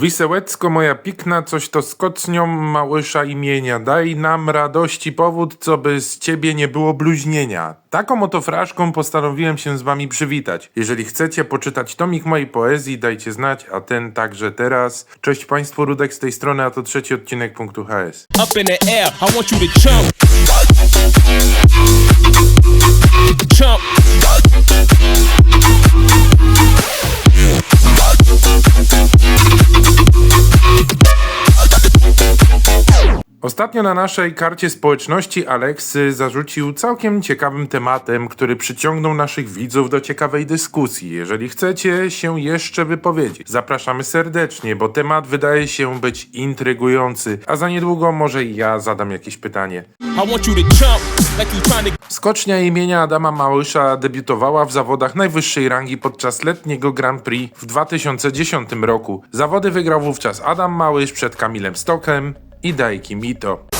Wisełecko moja pikna, coś to skocnią małysza imienia. Daj nam radości powód, co by z ciebie nie było bluźnienia. Taką oto fraszką postanowiłem się z wami przywitać. Jeżeli chcecie poczytać tomik mojej poezji, dajcie znać, a ten także teraz. Cześć państwu, Rudek z tej strony, a to trzeci odcinek punktu HS. up in the air. I want you to jump. Jump. Ostatnio na naszej karcie społeczności Aleksy zarzucił całkiem ciekawym tematem, który przyciągnął naszych widzów do ciekawej dyskusji. Jeżeli chcecie się jeszcze wypowiedzieć, zapraszamy serdecznie, bo temat wydaje się być intrygujący, a za niedługo może i ja zadam jakieś pytanie. Skocznia imienia Adama Małysza debiutowała w zawodach najwyższej rangi podczas letniego Grand Prix w 2010 roku. Zawody wygrał wówczas Adam Małysz przed Kamilem Stokiem i Daiki Mito.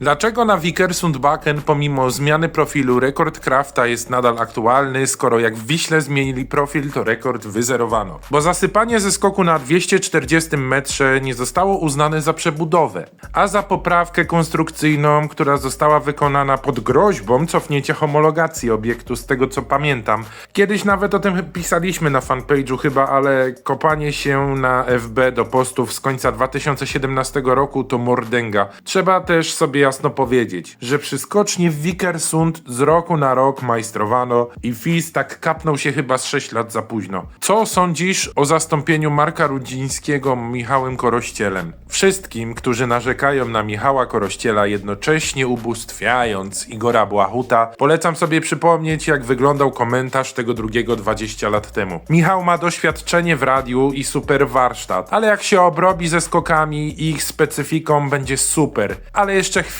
Dlaczego na Vikersundbakken pomimo zmiany profilu rekord Krafta jest nadal aktualny, skoro jak w Wiśle zmienili profil, to rekord wyzerowano? Bo zasypanie ze skoku na 240 metrze nie zostało uznane za przebudowę, a za poprawkę konstrukcyjną, która została wykonana pod groźbą cofnięcia homologacji obiektu, z tego co pamiętam. Kiedyś nawet o tym pisaliśmy na fanpage'u chyba, ale kopanie się na FB do postów z końca 2017 roku to mordęga. Trzeba też sobie jasno powiedzieć, że przy skoczni w Vikersund z roku na rok majstrowano i FIS tak kapnął się chyba z 6 lat za późno. Co sądzisz o zastąpieniu Marka Rudzińskiego Michałem Korościelem? Wszystkim, którzy narzekają na Michała Korościela jednocześnie ubóstwiając Igora Błahuta, polecam sobie przypomnieć jak wyglądał komentarz tego drugiego 20 lat temu. Michał ma doświadczenie w radiu i super warsztat, ale jak się obrobi ze skokami i ich specyfiką będzie super. Ale jeszcze chwilę,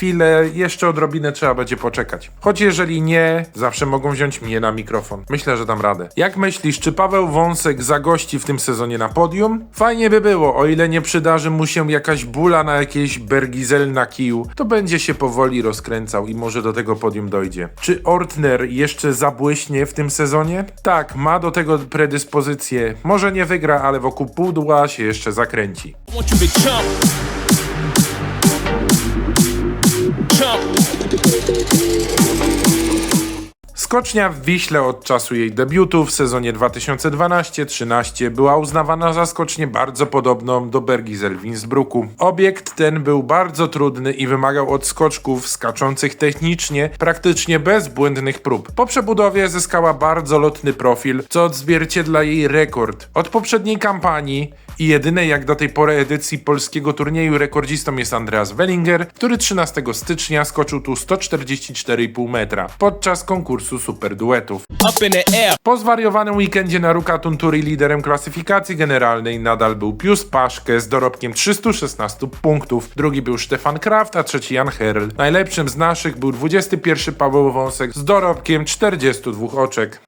jeszcze odrobinę trzeba będzie poczekać. Choć jeżeli nie, zawsze mogą wziąć mnie na mikrofon. Myślę, że dam radę. Jak myślisz, czy Paweł Wąsek zagości w tym sezonie na podium? Fajnie by było, o ile nie przydarzy mu się jakaś bula na jakieś bergizel na kiju, to będzie się powoli rozkręcał i może do tego podium dojdzie. Czy Ortner jeszcze zabłyśnie w tym sezonie? Tak, ma do tego predyspozycję. Może nie wygra, ale wokół pudła się jeszcze zakręci. thank you. Skocznia w Wiśle od czasu jej debiutu w sezonie 2012-13 była uznawana za skocznię bardzo podobną do Bergizel w. Obiekt ten był bardzo trudny i wymagał od skoczków skaczących technicznie praktycznie bezbłędnych prób. Po przebudowie zyskała bardzo lotny profil, co odzwierciedla jej rekord. Od poprzedniej kampanii i jedynej jak do tej pory edycji polskiego turnieju rekordzistą jest Andreas Wellinger, który 13 stycznia skoczył tu 144,5 metra podczas konkursu super duetów. Up in the air. Po zwariowanym weekendzie na Ruka Tunturi liderem klasyfikacji generalnej nadal był Pius Paszke z dorobkiem 316 punktów. Drugi był Stefan Kraft, a trzeci Jan Herl. Najlepszym z naszych był 21 Paweł Wąsek z dorobkiem 42 oczek.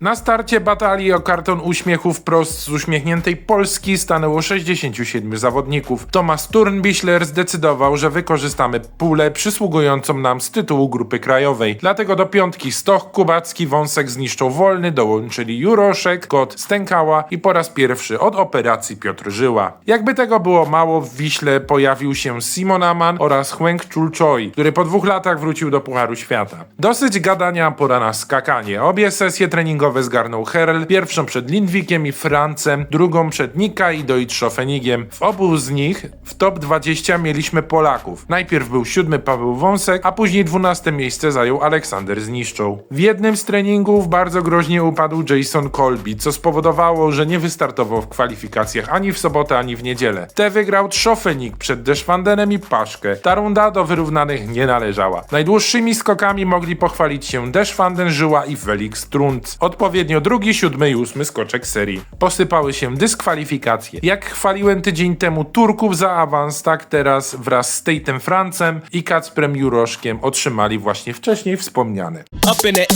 Na starcie batalii o karton uśmiechu wprost z uśmiechniętej Polski stanęło 67 zawodników. Tomasz Turnbichler zdecydował, że wykorzystamy pulę przysługującą nam z tytułu grupy krajowej. Dlatego do piątki Stoch, Kubacki, Wąsek zniszczą Wolny, dołączyli Juroszek, Kot, Stękała i po raz pierwszy od operacji Piotr Żyła. Jakby tego było mało, w Wiśle pojawił się Simon Aman oraz Hweng Chul-choi, który po dwóch latach wrócił do Pucharu Świata. Dosyć gadania, pora na skakanie. Obie sesje treningowe zgarnął Herl, pierwszą przed Lindwikiem i Francem, drugą przed Nika i Deutschofenigiem. W obu z nich w top 20 mieliśmy Polaków. Najpierw był siódmy Paweł Wąsek, a później dwunaste miejsce zajął Aleksander Zniszczą. W jednym z treningów bardzo groźnie upadł Jason Colby, co spowodowało, że nie wystartował w kwalifikacjach ani w sobotę, ani w niedzielę. Te wygrał Trzofenik przed Deszwandenem i Paszkę. Ta runda do wyrównanych nie należała. Najdłuższymi skokami mogli pochwalić się Deszwanden, Żyła i Felix Trunc. Odpowiednio drugi, siódmy i ósmy skoczek serii. Posypały się dyskwalifikacje. Jak chwaliłem tydzień temu Turków za awans, tak teraz wraz z Tejtem Francem i Kacprem Juroszkiem otrzymali właśnie wcześniej wspomniane.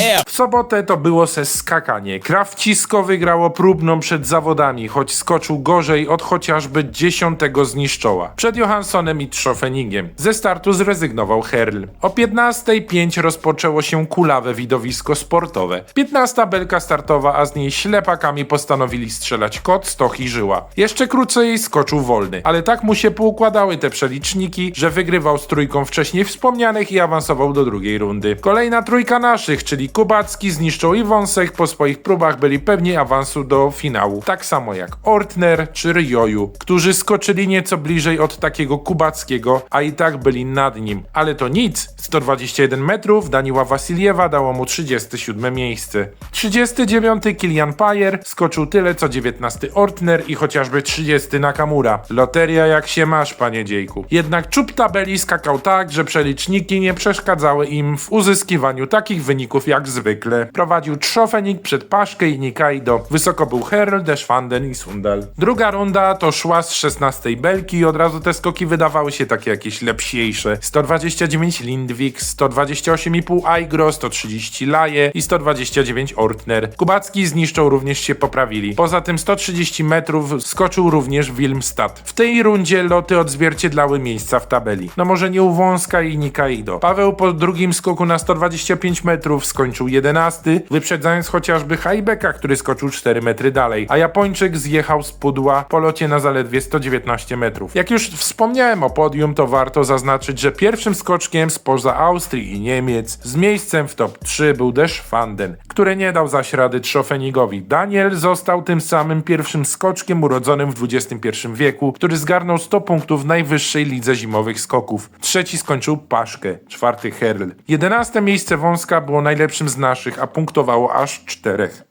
Air. W sobotę to było se skakanie. Krawcisko wygrało próbną przed zawodami, choć skoczył gorzej od chociażby dziesiątego z niszczoła. Przed Johanssonem i Trzofenigiem. Ze startu zrezygnował Herl. O 15.05 rozpoczęło się kulawe widowisko sportowe. 15 belka startowa, a z niej ślepakami postanowili strzelać kot, stoch i żyła. Jeszcze krócej skoczył wolny, ale tak mu się poukładały te przeliczniki, że wygrywał z trójką wcześniej wspomnianych i awansował do drugiej rundy. Kolejna trójka naszych, czyli Kubacki, Zniszczą i Wąsek po swoich próbach byli pewni awansu do finału. Tak samo jak Ortner czy Ryoju, którzy skoczyli nieco bliżej od takiego Kubackiego, a i tak byli nad nim. Ale to nic. 121 metrów Daniła Wasiliewa dało mu 37 miejsce. 39 Kilian Pajer skoczył tyle co 19 Ortner i chociażby 30 Nakamura. Loteria jak się masz, panie dziejku. Jednak czub tabeli skakał tak, że przeliczniki nie przeszkadzały im w uzyskiwaniu takich wyników jak zwykle. Prowadził Trzofenik przed Paszkę i Nikaido. Wysoko był Herl, Deschwanden i Sundal. Druga runda to szła z 16 belki i od razu te skoki wydawały się takie jakieś lepsiejsze. 129 Lindwik, 128,5 Aigro, 130 Laje i 129 Ortner. Kubacki zniszczą również się poprawili. Poza tym 130 metrów skoczył również Wilmstad. W tej rundzie loty odzwierciedlały miejsca w tabeli. No może nie u Wąska i Nikaido. Paweł po drugim skoku na 125 metrów skończył 11, wyprzedzając chociażby Hajbeka, który skoczył 4 metry dalej, a Japończyk zjechał z pudła po locie na zaledwie 119 metrów. Jak już wspomniałem o podium, to warto zaznaczyć, że pierwszym skoczkiem spoza Austrii i Niemiec z miejscem w top 3 był Deschwanden, który nie dał zaś rady Trzofenigowi. Daniel został tym samym pierwszym skoczkiem urodzonym w XXI wieku, który zgarnął 100 punktów w najwyższej lidze zimowych skoków. Trzeci skończył Paszkę, czwarty Herl. Jedenaste miejsce Wąska było najlepszym z naszych, a punktowało aż czterech.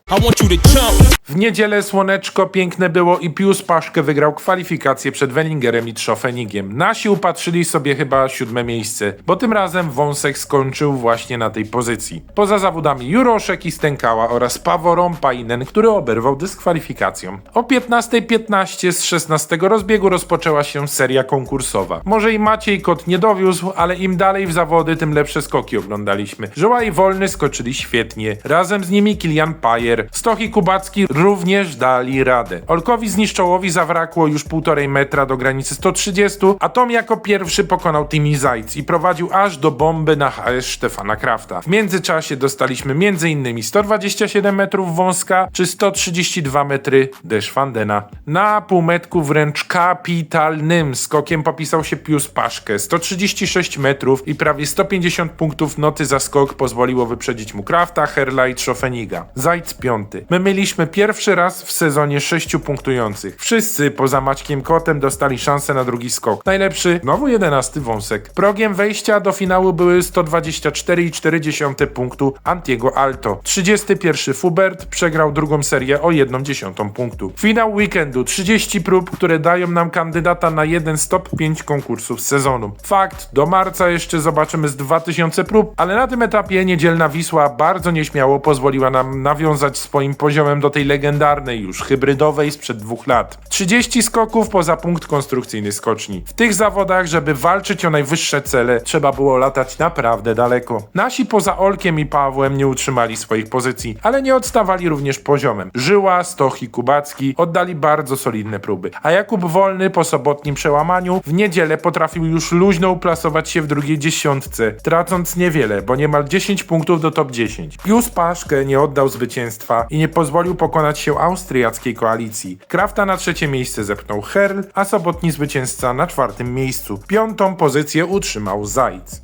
W niedzielę słoneczko piękne było i Pius Paszkę wygrał kwalifikacje przed Wellingerem i Trzofenigiem. Nasi upatrzyli sobie chyba siódme miejsce, bo tym razem Wąsek skończył właśnie na tej pozycji. Poza zawodami Juroszek i Stękała oraz Pawo Rompainen, który oberwał dyskwalifikacją. O 15.15 z 16 rozbiegu rozpoczęła się seria konkursowa. Może i Maciej Kot nie dowiózł, ale im dalej w zawody, tym lepsze skoki oglądaliśmy. Żyła i Wolny skoczyli świetnie. Razem z nimi Kilian Pajer. Stoch i Kubacki również dali radę. Olkowi zniszczołowi zawrakło już półtorej metra do granicy 130, a Tom jako pierwszy pokonał Timi Zajc i prowadził aż do bomby na HS Stefana Krafta. W międzyczasie dostaliśmy m.in. 127 metrów wąska czy 132 metry Deschwandena. Na półmetku wręcz kapitalnym skokiem popisał się Pius Paszkę. 136 metrów i prawie 150 punktów noty za skok pozwoliło wyprzedzić mu Krafta, Herla i Trzofeniga. Zajc piąty. My mieliśmy pierwszy raz w sezonie sześciu punktujących. Wszyscy poza Maćkiem Kotem dostali szansę na drugi skok. Najlepszy, znowu jedenasty wąsek. Progiem wejścia do finału były 124,4 punktu Antiego Alto. 31 Fubert przegrał drugą serię o 1 dziesiątą punktu. Finał weekendu 30 prób, które dają nam kandydata na jeden z top 5 konkursów sezonu. Fakt, do marca jeszcze zobaczymy z 2000 prób, ale na tym etapie niedzielna Wisła bardzo nieśmiało pozwoliła nam nawiązać swoim poziomem do tej legendarnej już hybrydowej sprzed dwóch lat. 30 skoków poza punkt konstrukcyjny skoczni. W tych zawodach, żeby walczyć o najwyższe cele, trzeba było latać naprawdę daleko. Nasi poza Olkiem i Pawłem nie utrzymali swoich pozycji, ale nie odstawali również poziomem. Żyła, Stoch i Kubacki oddali bardzo solidne próby, a Jakub Wolny po sobotnim przełamaniu w niedzielę potrafił już luźno uplasować się w drugiej dziesiątce, tracąc niewiele, bo niemal 10 punktów do top 10. Pius Paszkę nie oddał zwycięstwa i nie pozwolił pokonać się austriackiej koalicji. Krafta na trzecie miejsce zepchnął Herl, a sobotni zwycięzca na czwartym miejscu. Piątą pozycję utrzymał Zajc.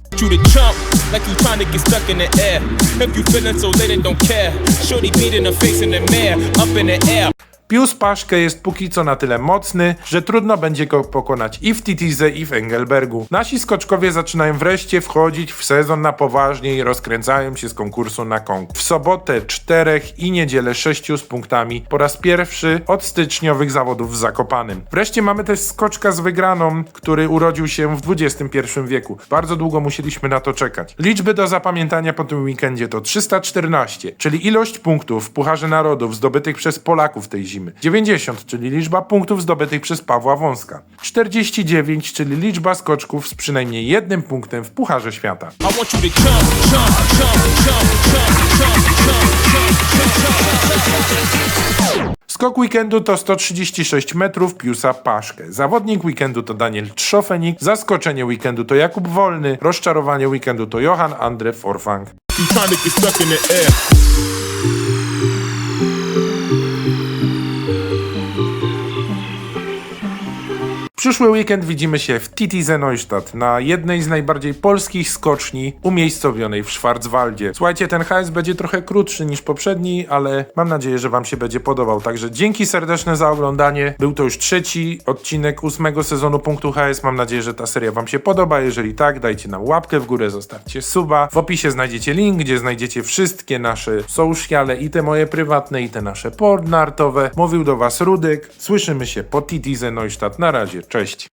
Pius Paszkę jest póki co na tyle mocny, że trudno będzie go pokonać i w Titize i w Engelbergu. Nasi skoczkowie zaczynają wreszcie wchodzić w sezon na poważnie i rozkręcają się z konkursu na kong. W sobotę czterech i niedzielę sześciu z punktami po raz pierwszy od styczniowych zawodów w Zakopanym. Wreszcie mamy też skoczka z wygraną, który urodził się w XXI wieku. Bardzo długo musieliśmy na to czekać. Liczby do zapamiętania po tym weekendzie to 314, czyli ilość punktów w Pucharze Narodów zdobytych przez Polaków tej zimy. Sprawdzimy. 90, czyli liczba punktów zdobytych przez Pawła Wąska. 49, czyli liczba skoczków z przynajmniej jednym punktem w Pucharze Świata. Skok weekendu to 136 metrów Piusa Paszkę. Zawodnik weekendu to Daniel Trzofenik. Zaskoczenie weekendu to Jakub Wolny. Rozczarowanie weekendu to Johan Andre Forfang. Przyszły weekend widzimy się w Titize Neustadt na jednej z najbardziej polskich skoczni umiejscowionej w Schwarzwaldzie. Słuchajcie, ten HS będzie trochę krótszy niż poprzedni, ale mam nadzieję, że wam się będzie podobał. Także dzięki serdeczne za oglądanie. Był to już trzeci odcinek ósmego sezonu Punktu HS. Mam nadzieję, że ta seria wam się podoba. Jeżeli tak, dajcie nam łapkę w górę, zostawcie suba. W opisie znajdziecie link, gdzie znajdziecie wszystkie nasze sociale i te moje prywatne i te nasze pornartowe. Mówił do was Rudek. Słyszymy się po Titize Neustadt. Na razie, cześć.